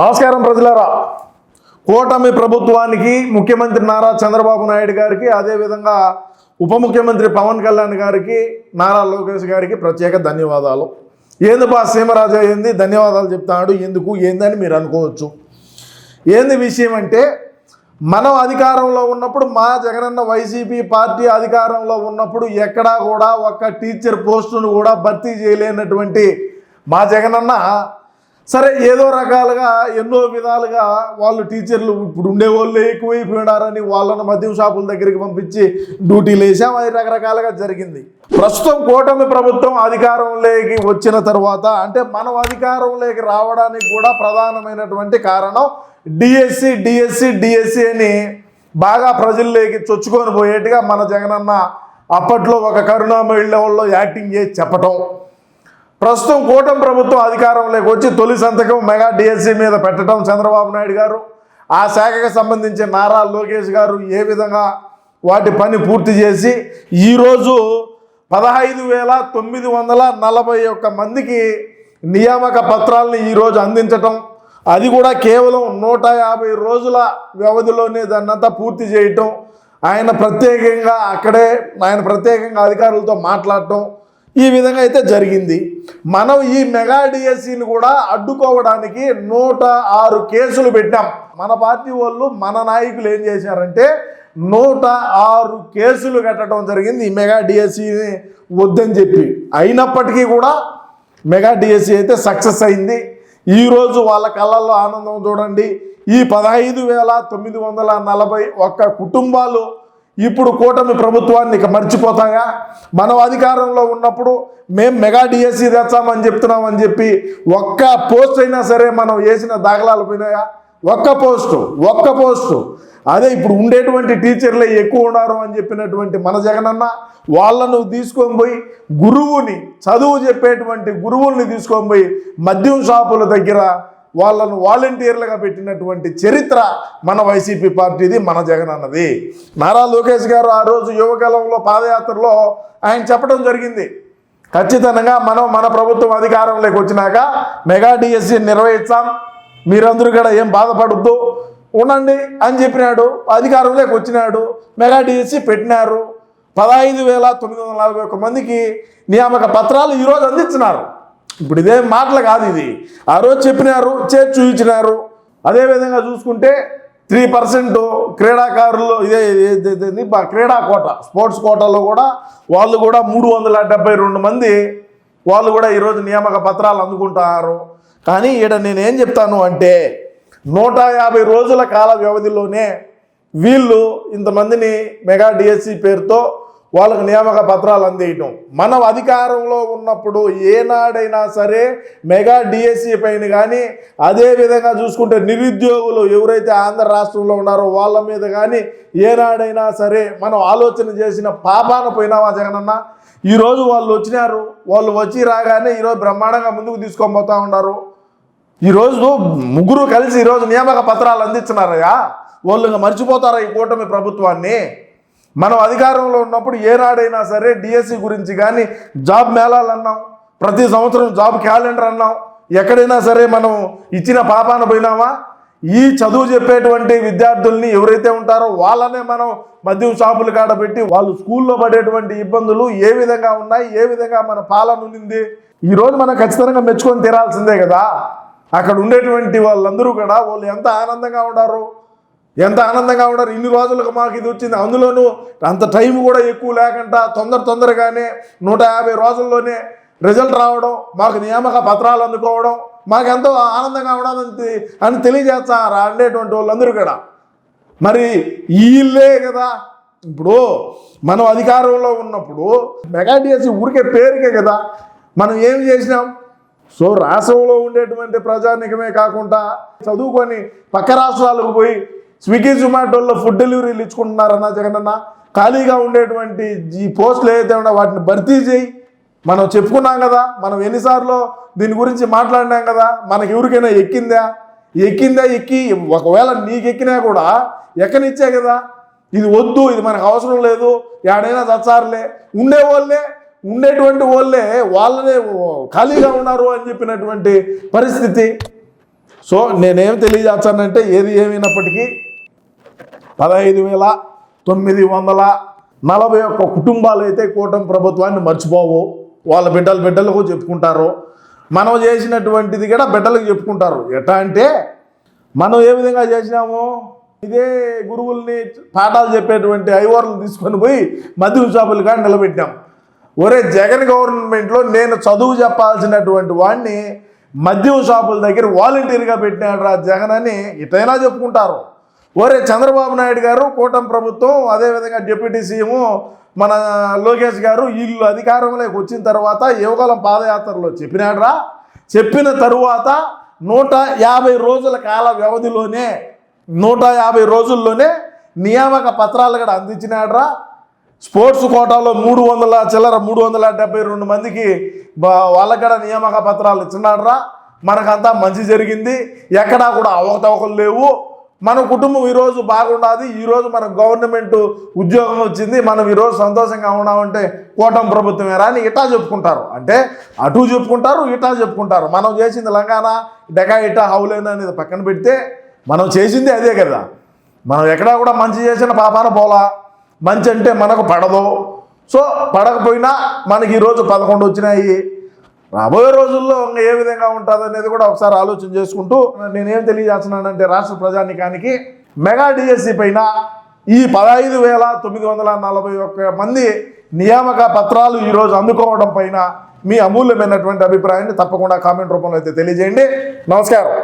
నమస్కారం ప్రజలారా. కూటమి ప్రభుత్వానికి ముఖ్యమంత్రి నారా చంద్రబాబు నాయుడు గారికి అదేవిధంగా ఉప ముఖ్యమంత్రి పవన్ కళ్యాణ్ గారికి నారా లోకేష్ గారికి ప్రత్యేక ధన్యవాదాలు. ఏంది బా సీమరాజు ఏంది ధన్యవాదాలు చెప్తాడు. ఎందుకు? ఏందని మీరు అనుకోవచ్చు. ఏంది విషయం అంటే మనం అధికారంలో ఉన్నప్పుడు మా జగనన్న వైసీపీ పార్టీ అధికారంలో ఉన్నప్పుడు ఎక్కడా కూడా ఒక్క టీచర్ పోస్టును కూడా భర్తీ చేయలేనటువంటి మా జగనన్న సరే ఏదో రకాలుగా ఎన్నో విధాలుగా వాళ్ళు టీచర్లు ఇప్పుడు ఉండేవాళ్ళు ఎక్కువైపోయినారని వాళ్ళని మద్యం షాపుల దగ్గరికి పంపించి డ్యూటీలు వేసాం అది రకరకాలుగా జరిగింది. ప్రస్తుతం కూటమి ప్రభుత్వం అధికారంలోకి వచ్చిన తర్వాత అంటే మనం అధికారంలోకి రావడానికి కూడా ప్రధానమైనటువంటి కారణం డిఎస్సి డిఎస్సి డిఎస్సి అని బాగా ప్రజల్లోకి చొచ్చుకొని పోయేట్టుగా మన జగనన్న అప్పట్లో ఒక కరుణామయుడు లెవెల్లో యాక్టింగ్ చేసి చెప్పటం. ప్రస్తుతం కూటమి ప్రభుత్వం అధికారంలోకి వచ్చి తొలి సంతకం మెగా డిఎస్సి మీద పెట్టడం చంద్రబాబు నాయుడు గారు. ఆ శాఖకు సంబంధించి నారా లోకేష్ గారు ఏ విధంగా వాటి పని పూర్తి చేసి ఈరోజు పదహైదు వేల తొమ్మిది వందల నలభై ఒక్క మందికి నియామక పత్రాలను ఈరోజు అందించటం అది కూడా కేవలం నూట యాభై రోజుల వ్యవధిలోనే దాన్నంతా పూర్తి చేయటం ఆయన ప్రత్యేకంగా అక్కడే ఆయన ప్రత్యేకంగా అధికారులతో మాట్లాడటం ఈ విధంగా అయితే జరిగింది. మనం ఈ మెగా డిఎస్సిని కూడా అడ్డుకోవడానికి నూట ఆరు కేసులు పెట్టాం మన పార్టీ వాళ్ళు మన నాయకులు ఏం చేశారంటే నూట ఆరు కేసులు కట్టడం జరిగింది. ఈ మెగా డిఎస్సిని వద్దని చెప్పి. అయినప్పటికీ కూడా మెగా డిఎస్సి అయితే సక్సెస్ అయింది. ఈరోజు వాళ్ళ కళ్ళల్లో ఆనందం చూడండి. ఈ పదహైదు వేల తొమ్మిది వందల నలభై ఒక్క కుటుంబాలు ఇప్పుడు కూటమి ప్రభుత్వాన్ని ఇక మర్చిపోతాయా? మనం అధికారంలో ఉన్నప్పుడు మేము మెగా డిఎస్సి తెచ్చామని చెప్తున్నామని చెప్పి ఒక్క పోస్ట్ అయినా సరే మనం వేసిన దాఖలాలు పోయినాయా? ఒక్క పోస్టు ఒక్క పోస్టు. అదే ఇప్పుడు ఉండేటువంటి టీచర్లే ఎక్కువ ఉన్నారు అని చెప్పినటువంటి మన జగనన్న వాళ్ళను తీసుకొని పోయి గురువుని చదువు చెప్పేటువంటి గురువుల్ని తీసుకొని పోయి మద్యం షాపుల దగ్గర వాళ్ళను వాలంటీర్లుగా పెట్టినటువంటి చరిత్ర మన వైసీపీ పార్టీది మన జగన్ అన్నది. నారా లోకేష్ గారు ఆ రోజు యువకాలంలో పాదయాత్రలో ఆయన చెప్పడం జరిగింది. ఖచ్చితంగా మనం మన ప్రభుత్వం అధికారంలోకి వచ్చినాక మెగా డిఎస్సి నిర్వహిస్తాం. మీరందరూ కూడా ఏం బాధపడద్దు. ఉండండి అని చెప్పినాడు. అధికారంలోకి వచ్చినాడు. మెగా డిఎస్సి పెట్టినారు. పదహైదు వేల తొమ్మిది వందల నలభై ఒక్క మందికి నియామక పత్రాలు ఈరోజు అందించినారు ఇప్పుడు ఇదేం మాటలు కాదు ఇది. ఆ రోజు చెప్పినారు చే చూపించినారు అదేవిధంగా చూసుకుంటే త్రీ పర్సెంట్ క్రీడాకారులు ఇదే బా- క్రీడా కోట స్పోర్ట్స్ కోటాలో కూడా వాళ్ళు కూడా మూడు వందల డెబ్బై రెండు మంది వాళ్ళు కూడా ఈరోజు నియామక పత్రాలు అందుకుంటున్నారు కానీ ఈడ నేనేం చెప్తాను అంటే నూట యాభై రోజుల కాల వ్యవధిలోనే వీళ్ళు ఇంతమందిని మెగా డిఎస్సి పేరుతో వాళ్ళకు నియామక పత్రాలు అందేయటం. మనం అధికారంలో ఉన్నప్పుడు ఏనాడైనా సరే మెగా డిఎస్సి పైన కానీ అదే విధంగా చూసుకుంటే నిరుద్యోగులు ఎవరైతే ఆంధ్ర రాష్ట్రంలో ఉన్నారో వాళ్ళ మీద కానీ ఏనాడైనా సరే మనం ఆలోచన చేసిన పాపాన పోయినామా జగనన్న? ఈరోజు వాళ్ళు వచ్చినారు. వాళ్ళు వచ్చి రాగానే ఈరోజు బ్రహ్మాండంగా ముందుకు తీసుకొని పోతా ఉన్నారు. ఈరోజు ముగ్గురు కలిసి ఈరోజు నియామక పత్రాలు అందించినారయ్యా వాళ్ళు ఇంకా మర్చిపోతారా ఈ కూటమి ప్రభుత్వాన్ని? మనం అధికారంలో ఉన్నప్పుడు ఏనాడైనా సరే డిఎస్సి గురించి కానీ జాబ్ మేళాలు అన్నాం ప్రతి సంవత్సరం జాబ్ క్యాలెండర్ అన్నాం. ఎక్కడైనా సరే మనం ఇచ్చిన పాపాన పోయినామా? ఈ చదువు చెప్పేటువంటి విద్యార్థుల్ని ఎవరైతే ఉంటారో వాళ్ళనే మనం మద్యం షాపులు కాడ పెట్టి వాళ్ళు స్కూల్లో పడేటువంటి ఇబ్బందులు ఏ విధంగా ఉన్నాయి? ఏ విధంగా మన పాలన ఉంది ఈరోజు మనం ఖచ్చితంగా మెచ్చుకొని తీరాల్సిందే కదా. అక్కడ ఉండేటువంటి వాళ్ళందరూ కూడా వాళ్ళు ఎంత ఆనందంగా ఉన్నారు? ఎంత ఆనందంగా ఉన్నారు? ఇన్ని రోజులకు మాకు ఇది వచ్చింది. అందులోనూ అంత టైం కూడా ఎక్కువ లేకుండా తొందర తొందరగానే నూట యాభై రోజుల్లోనే రిజల్ట్ రావడం మాకు నియామక పత్రాలు అందుకోవడం మాకు ఎంతో ఆనందంగా ఉండదని అని తెలియజేస్తారు అండేటువంటి వాళ్ళందరూ కూడా? మరి వీళ్ళే కదా. ఇప్పుడు మనం అధికారంలో ఉన్నప్పుడు మెగాడిఎస్సి ఊరికే పేరుకే కదా. మనం ఏం చేసినాం? సో రాష్ట్రంలో ఉండేటువంటి ప్రజానికమే కాకుండా చదువుకొని పక్క రాష్ట్రాలకు పోయి స్విగ్గీ జొమాటోల్లో ఫుడ్ డెలివరీలు ఇచ్చుకుంటున్నారన్నా జగనన్న. ఖాళీగా ఉండేటువంటి ఈ పోస్టులు ఏదైతే ఉన్నా వాటిని భర్తీ చేయి. మనం చెప్పుకున్నాం కదా మనం ఎన్నిసార్లు దీని గురించి మాట్లాడినాం కదా మనకి ఎవరికైనా ఎక్కిందా? ఎక్కిందా ఎక్కి? ఒకవేళ నీకు ఎక్కినా కూడా ఎక్కనిచ్చే కదా. ఇది వద్దు ఇది మనకు అవసరం లేదు ఎక్కడైనా చచ్చారులే. ఉండే వాళ్ళే ఉండేటువంటి వాళ్ళే వాళ్ళనే ఖాళీగా ఉన్నారు అని చెప్పినటువంటి పరిస్థితి. సో నేనేం తెలియజేస్తానంటే ఏది ఏమైనప్పటికీ పదహైదు వేల తొమ్మిది వందల నలభై ఒక్క కుటుంబాలు అయితే కూటమి ప్రభుత్వాన్ని మర్చిపోవు. వాళ్ళ బిడ్డలు బిడ్డలకు చెప్పుకుంటారు. మనం చేసినటువంటిది కూడా బిడ్డలకు చెప్పుకుంటారు. ఎట్లా అంటే మనం ఏ విధంగా చేసినాము ఇదే గురువుల్ని పాఠాలు చెప్పేటువంటి ఐవర్లు తీసుకొని పోయి మద్యం షాపులు కానీ నిలబెట్టాం ఒరే జగన్ గవర్నమెంట్లో నేను చదువు చెప్పాల్సినటువంటి వాడిని మద్యం షాపుల దగ్గర వాలంటీర్గా పెట్టినాడు రా జగన్ అని ఇటైనా చెప్పుకుంటారు. ఒరే చంద్రబాబు నాయుడు గారు కూటమి ప్రభుత్వం అదేవిధంగా డిప్యూటీ సీఎం మన లోకేష్ గారు వీళ్ళు అధికారంలోకి వచ్చిన తర్వాత యువకులం పాదయాత్రలో చెప్పినాడ్రా? చెప్పిన తరువాత నూట యాభై రోజుల కాల వ్యవధిలోనే నూట యాభై రోజుల్లోనే నియామక పత్రాలు కూడా అందించినాడ్రా? స్పోర్ట్స్ కోటాలో మూడు వందల చిల్లర మూడు వందల డెబ్బై రెండు మందికి వాళ్ళకి కూడా నియామక పత్రాలు ఇచ్చినాడ్రా? మనకంతా మంచి జరిగింది. ఎక్కడా కూడా అవకతవకలు లేవు. మన కుటుంబం ఈరోజు బాగుండాది ఈరోజు మన గవర్నమెంట్ ఉద్యోగం వచ్చింది మనం ఈరోజు సంతోషంగా ఉన్నామంటే కూటమి ప్రభుత్వమేరా అని ఇటా చెప్పుకుంటారు. అంటే అటు చెప్పుకుంటారు ఇటా చెప్పుకుంటారు. మనం చేసింది లంగాన డెకా ఇటా హౌలేనా అనేది పక్కన పెడితే మనం చేసింది అదే కదా. మనం ఎక్కడా కూడా మంచి చేసిన పాపాన పోలా. మంచి అంటే మనకు పడదు. సో పడకపోయినా మనకి ఈరోజు పదకొండు వచ్చినాయి. రాబోయే రోజుల్లో ఇంకా ఏ విధంగా ఉంటుంది అనేది కూడా ఒకసారి ఆలోచన చేసుకుంటూ నేనేం తెలియజేస్తున్నానంటే రాష్ట్ర ప్రజానికానికి మెగా డిఎస్సి పైన ఈ పదహైదు వేల తొమ్మిది వందల నలభై ఒక్క మంది నియామక పత్రాలు ఈరోజు అందుకోవడం పైన మీ అమూల్యమైనటువంటి అభిప్రాయాన్ని తప్పకుండా కామెంట్ రూపంలో అయితే తెలియజేయండి. నమస్కారం.